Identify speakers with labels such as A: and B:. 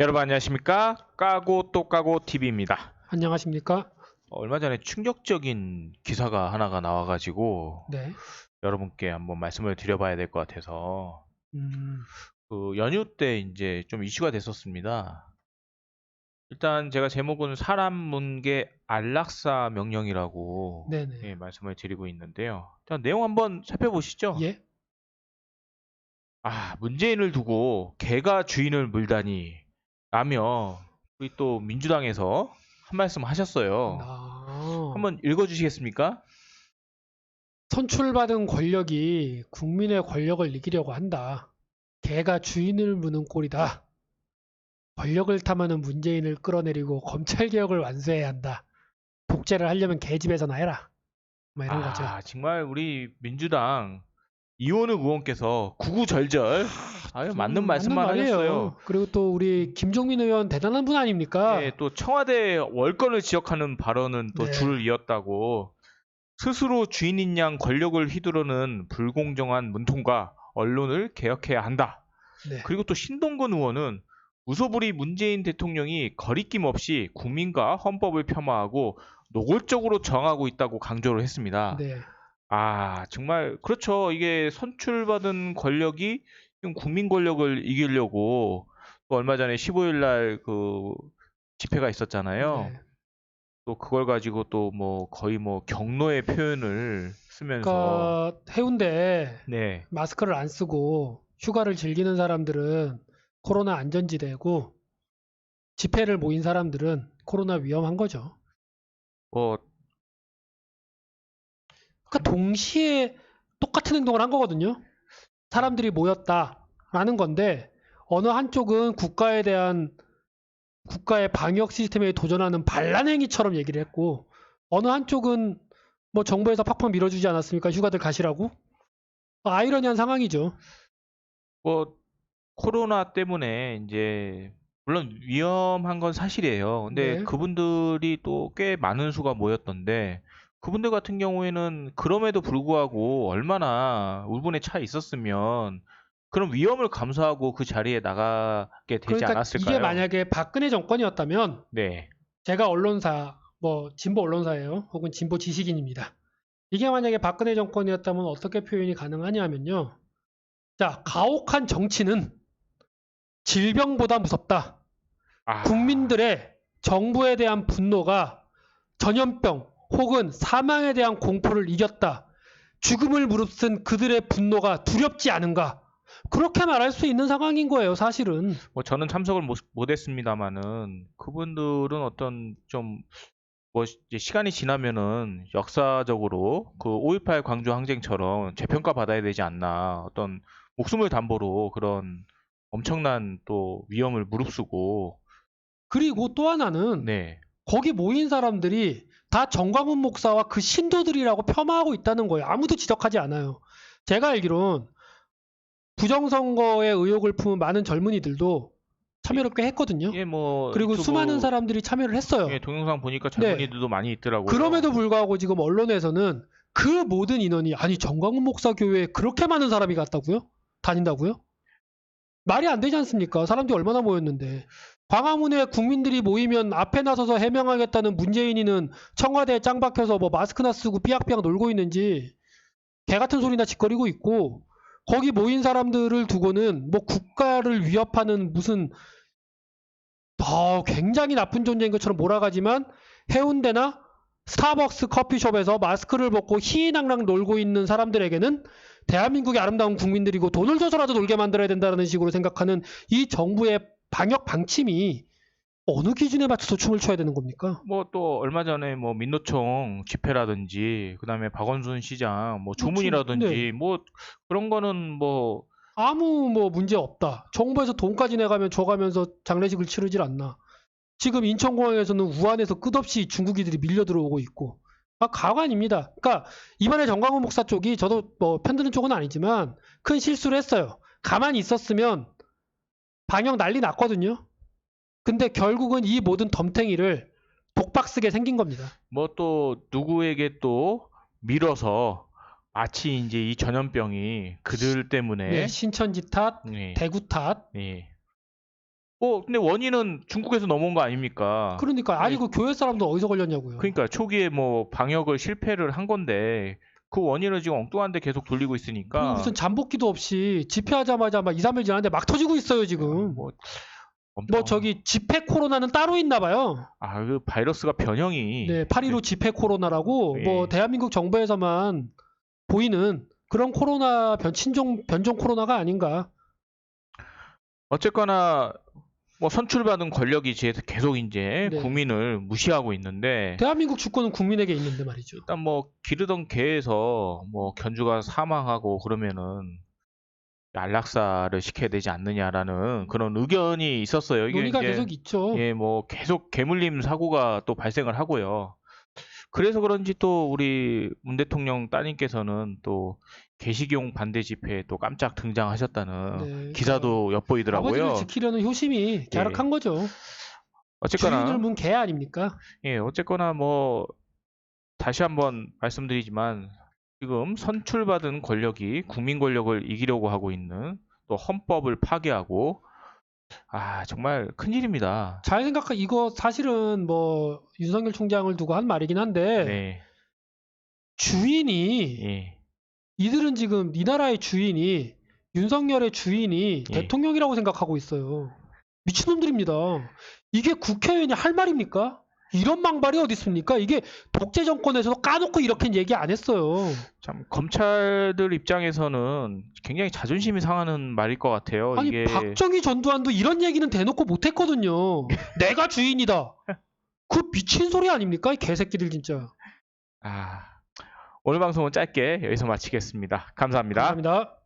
A: 여러분 안녕하십니까? 까고 또 까고 TV입니다.
B: 안녕하십니까?
A: 얼마 전에 충격적인 기사가 하나가 나와가지고
B: 네.
A: 여러분께 한번 말씀을 드려봐야 될 것 같아서
B: 음,
A: 그 연휴 때 이제 좀 이슈가 됐었습니다. 일단 제가 제목은 사람 문계 안락사 명령이라고. 예, 말씀을 드리고 있는데요. 일단 내용 한번 살펴보시죠.
B: 예?
A: 아 문재인을 두고 개가 주인을 물다니 라며 우리 또 민주당에서 한 말씀 하셨어요.
B: 아,
A: 한번 읽어주시겠습니까?
B: 선출받은 권력이 국민의 권력을 이기려고 한다. 개가 주인을 무는 꼴이다. 권력을 탐하는 문재인을 끌어내리고 검찰 개혁을 완수해야 한다. 복제를 하려면 개집에서나 해라. 뭐 이런 거죠.
A: 아 정말 우리 민주당 이원우 의원께서 구구절절 아유 맞는
B: 음,
A: 말씀만
B: 말이에요.
A: 하셨어요.
B: 그리고 또 우리 김종민 의원 대단한 분 아닙니까?
A: 예, 또 청와대 월권을 지적하는 발언은 또
B: 네.
A: 줄을 이었다고 스스로 주인인 양 권력을 휘두르는 불공정한 문통과 언론을 개혁해야 한다.
B: 네.
A: 그리고 또 신동근 의원은 무소불위 문재인 대통령이 거리낌 없이 국민과 헌법을 폄하하고 노골적으로 정하고 있다고 강조를 했습니다.
B: 네.
A: 아, 정말 그렇죠. 이게 선출받은 권력이 지금 국민 권력을 이기려고 또 얼마 전에 15일 날 그 집회가 있었잖아요.
B: 네.
A: 또 그걸 가지고 또 뭐 거의 뭐 경로의 표현을 쓰면서
B: 그러니까 해운대
A: 네.
B: 마스크를 안 쓰고 휴가를 즐기는 사람들은 코로나 안전지대고 집회를 모인 사람들은 코로나 위험한 거죠.
A: 뭐
B: 그러니까 동시에 똑같은 행동을 한 거거든요. 사람들이 모였다라는 건데 어느 한쪽은 국가에 대한 국가의 방역 시스템에 도전하는 반란 행위처럼 얘기를 했고 어느 한쪽은 뭐 정부에서 팍팍 밀어주지 않았습니까? 휴가들 가시라고? 아이러니한 상황이죠.
A: 뭐 코로나 때문에 이제 물론 위험한 건 사실이에요. 근데
B: 네.
A: 그분들이 또 꽤 많은 수가 모였던데 그분들 같은 경우에는 그럼에도 불구하고 얼마나 울분에 차 있었으면 그런 위험을 감수하고 그 자리에 나가게 되지
B: 그러니까
A: 않았을까요?
B: 이게 만약에 박근혜 정권이었다면
A: 네.
B: 제가 언론사, 뭐 진보 언론사예요. 혹은 진보 지식인입니다. 이게 만약에 박근혜 정권이었다면 어떻게 표현이 가능하냐면요. 자, 가혹한 정치는 질병보다 무섭다.
A: 아,
B: 국민들의 정부에 대한 분노가 전염병 혹은 사망에 대한 공포를 이겼다. 죽음을 무릅쓴 그들의 분노가 두렵지 않은가? 그렇게 말할 수 있는 상황인 거예요, 사실은.
A: 뭐 저는 참석을 못, 못 했습니다만은 그분들은 어떤 좀 뭐 시간이 지나면은 역사적으로 그 5.18 광주 항쟁처럼 재평가 받아야 되지 않나 어떤 목숨을 담보로 그런 엄청난 또 위험을 무릅쓰고
B: 그리고 또 하나는
A: 네
B: 거기 모인 사람들이 다 정광훈 목사와 그 신도들이라고 폄하하고 있다는 거예요. 아무도 지적하지 않아요. 제가 알기론 부정선거에 의혹을 품은 많은 젊은이들도 참여를 꽤 했거든요.
A: 예, 뭐
B: 그리고
A: 유튜브,
B: 수많은 사람들이 참여를 했어요.
A: 예, 동영상 보니까
B: 네.
A: 젊은이들도 많이 있더라고요.
B: 그럼에도 불구하고 지금 언론에서는 그 모든 인원이 아니 정광훈 목사 교회에 그렇게 많은 사람이 갔다고요? 다닌다고요? 말이 안 되지 않습니까? 사람들이 얼마나 모였는데. 광화문에 국민들이 모이면 앞에 나서서 해명하겠다는 문재인이는 청와대에 짱 박혀서 뭐 마스크나 쓰고 삐약삐약 놀고 있는지 개 같은 소리나 짓거리고 있고 거기 모인 사람들을 두고는 뭐 국가를 위협하는 무슨 더 굉장히 나쁜 존재인 것처럼 몰아가지만 해운대나 스타벅스 커피숍에서 마스크를 벗고 희희낙낙 놀고 있는 사람들에게는 대한민국의 아름다운 국민들이고 돈을 줘서라도 놀게 만들어야 된다는 식으로 생각하는 이 정부의 방역 방침이 어느 기준에 맞춰서 춤을 춰야 되는 겁니까?
A: 뭐 또 얼마 전에 뭐 민노총 집회라든지 그다음에 박원순 시장 뭐 조문이라든지
B: 네.
A: 뭐 그런 거는 뭐
B: 아무 뭐 문제 없다. 정부에서 돈까지 내가면 줘가면서 장례식을 치르질 않나. 지금 인천공항에서는 우한에서 끝없이 중국인들이 밀려 들어오고 있고. 아, 가관입니다. 그러니까 이번에 정광훈 목사 쪽이 저도 뭐 편드는 쪽은 아니지만 큰 실수를 했어요. 가만히 있었으면 방역 난리 났거든요. 근데 결국은 이 모든 덤탱이를 독박 쓰게 생긴 겁니다.
A: 뭐 또 누구에게 또 밀어서 마치 이제 이 전염병이 그들 때문에
B: 네, 신천지 탓,
A: 예,
B: 대구 탓,
A: 예. 어, 근데 원인은 중국에서 넘어온 거 아닙니까?
B: 그러니까 아니
A: 네.
B: 그 교회 사람도 어디서 걸렸냐고요.
A: 그러니까 초기에 뭐 방역을 실패를 한 건데 그 원인을 지금 엉뚱한데 계속
B: 돌리고
A: 있으니까
B: 무슨 잠복기도 없이 집회하자마자 막 2, 3일 지났는데 막 터지고 있어요 지금.
A: 뭐,
B: 뭐
A: 엄청-
B: 저기 집회 코로나는 따로 있나 봐요.
A: 아, 그 바이러스가 변형이
B: 네, 8.15 집회 코로나라고
A: 예.
B: 뭐 대한민국 정부에서만 보이는 그런 코로나 변 친종 변종 코로나가 아닌가.
A: 어쨌거나 뭐 선출받은 권력이 이제 계속 이제
B: 네.
A: 국민을 무시하고 있는데
B: 대한민국 주권은 국민에게 있는데 말이죠.
A: 일단 뭐 기르던 개에서 뭐 견주가 사망하고 그러면은 안락사를 시켜야 되지 않느냐라는 그런 의견이 있었어요. 이게
B: 논의가
A: 이제
B: 계속 있죠.
A: 예, 뭐 계속 개물림 사고가 또 발생을 하고요. 그래서 그런지 또 우리 문 대통령 따님께서는 또 개식용 반대 집회에 또 깜짝 등장하셨다는
B: 네,
A: 기사도 엿보이더라고요.
B: 아버지를 지키려는 효심이 갸륵한 거죠.
A: 어쨌거나
B: 주인을 문개 아닙니까?
A: 예, 어쨌거나 뭐 다시 한번 말씀드리지만 지금 선출받은 권력이 국민 권력을 이기려고 하고 있는 또 헌법을 파괴하고 아 정말 큰일입니다.
B: 잘 생각하 이거 사실은 뭐 윤석열 총장을 두고 한 말이긴 한데
A: 네,
B: 주인이
A: 예,
B: 이들은 지금 이 나라의 주인이 윤석열의 주인이
A: 예.
B: 대통령이라고 생각하고 있어요. 미친놈들입니다. 이게 국회의원이 할 말입니까? 이런 망발이 어디 있습니까? 이게 독재 정권에서도 까놓고 이렇게 얘기 안 했어요.
A: 참 검찰들 입장에서는 굉장히 자존심이 상하는 말일 것 같아요.
B: 아니
A: 이게
B: 박정희 전두환도 이런 얘기는 대놓고 못했거든요. 내가 주인이다. 그 미친 소리 아닙니까? 이 개새끼들 진짜.
A: 아 오늘 방송은 짧게 여기서 마치겠습니다. 감사합니다.
B: 감사합니다.